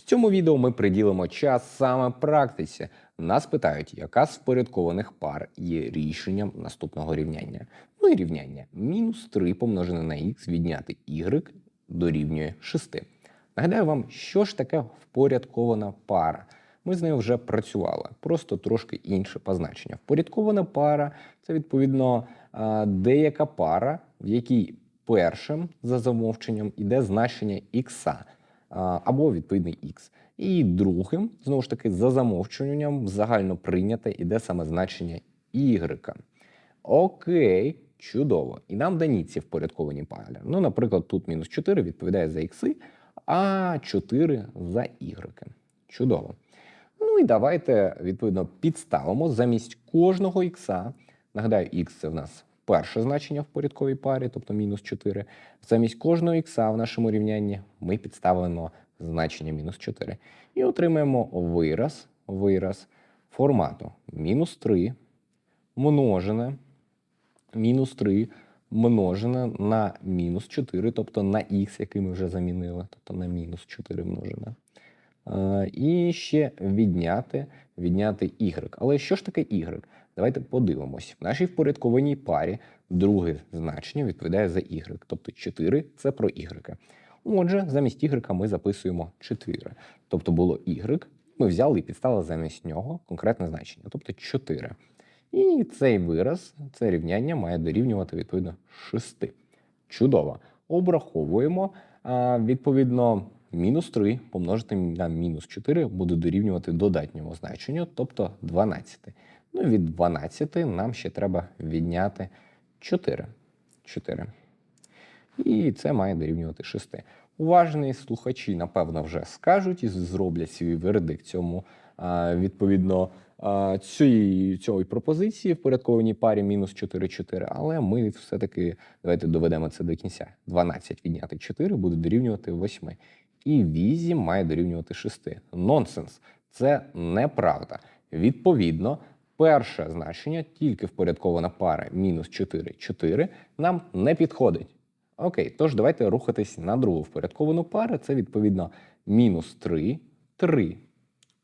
цьому відео ми приділимо час саме практиці. Нас питають, яка з впорядкованих пар є рішенням наступного рівняння. Ну і рівняння мінус 3 помножене на х відняти y дорівнює 6. Нагадаю вам, що ж таке впорядкована пара. Ми з нею вже працювали, просто трошки інше позначення. Впорядкована пара це відповідно деяка пара, в якій першим за замовченням іде значення х або відповідний х. І другим, знову ж таки, за замовчуванням загально прийняте іде саме значення y. Окей, чудово. І нам дані ці впорядковані пари. Ну, наприклад, тут мінус 4 відповідає за ікси, а 4 за y. Чудово. Ну і давайте, відповідно, підставимо замість кожного х. Нагадаю, х це в нас перше значення в порядковій парі, тобто мінус 4. Замість кожного х в нашому рівнянні ми підставимо значення мінус 4. І отримаємо вираз, вираз формату мінус 3 множене, мінус 3 множене на мінус 4, тобто на х, який ми вже замінили, тобто на мінус 4 множене. Е, І ще відняти, відняти y. Але що ж таке y? Давайте подивимось. В нашій впорядкованій парі друге значення відповідає за y, тобто 4 це про y. Отже, замість y ми записуємо 4. Тобто було y, ми взяли і підставили замість нього конкретне значення, тобто 4. І цей вираз, це рівняння має дорівнювати відповідно 6. Чудово. Обраховуємо. Відповідно, мінус 3 помножити на мінус 4 буде дорівнювати додатньому значенню, тобто 12. Ну і від 12 нам ще треба відняти 4. 4. І це має дорівнювати 6. Уважні слухачі, напевно, вже скажуть і зроблять свій вердикт цьому відповідно цієї, цієї пропозиції в порядкованій парі мінус 4, 4, але ми все-таки давайте доведемо це до кінця. 12 відняти 4 буде дорівнювати 8. І 8 має дорівнювати 6. Нонсенс. Це неправда. Відповідно, перше значення, тільки впорядкована пара мінус 4, 4, нам не підходить. Окей, тож давайте рухатись на другу впорядковану пару. Це відповідно мінус 3, 3.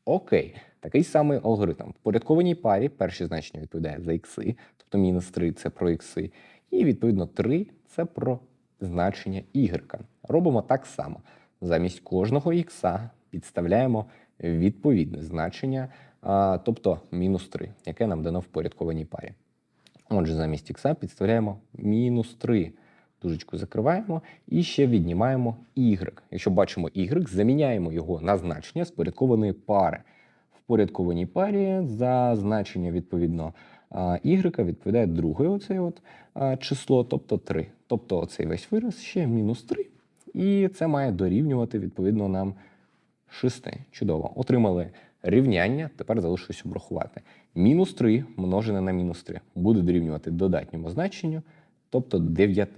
Окей, такий самий алгоритм. В порядкованій парі перше значення відповідає за ікси, тобто мінус 3 це про ікси. І відповідно 3 це про значення y. Робимо так само. Замість кожного ікса підставляємо відповідне значення, тобто мінус 3, яке нам дано в порядкованій парі. Отже, замість ікса підставляємо мінус 3. Дужечку закриваємо і ще віднімаємо y. Якщо бачимо y, заміняємо його на значення з порядкованої пари. В порядкованій парі за значення відповідно y відповідає друге оце от, число, тобто 3. Тобто оцей весь вираз ще мінус 3. І це має дорівнювати відповідно нам 6. Чудово. Отримали рівняння, тепер залишилось обрахувати. Мінус 3 множене на мінус 3 буде дорівнювати додатньому значенню, тобто 9.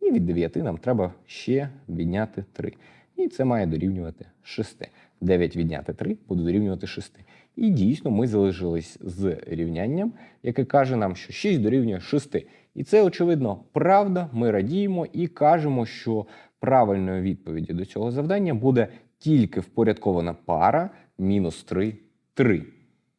І від 9 нам треба ще відняти 3. І це має дорівнювати 6. 9 відняти 3 буде дорівнювати 6. І дійсно ми залишились з рівнянням, яке каже нам, що 6 дорівнює 6. І це, очевидно, правда. Ми радіємо і кажемо, що правильною відповіді до цього завдання буде тільки впорядкована пара мінус 3, 3.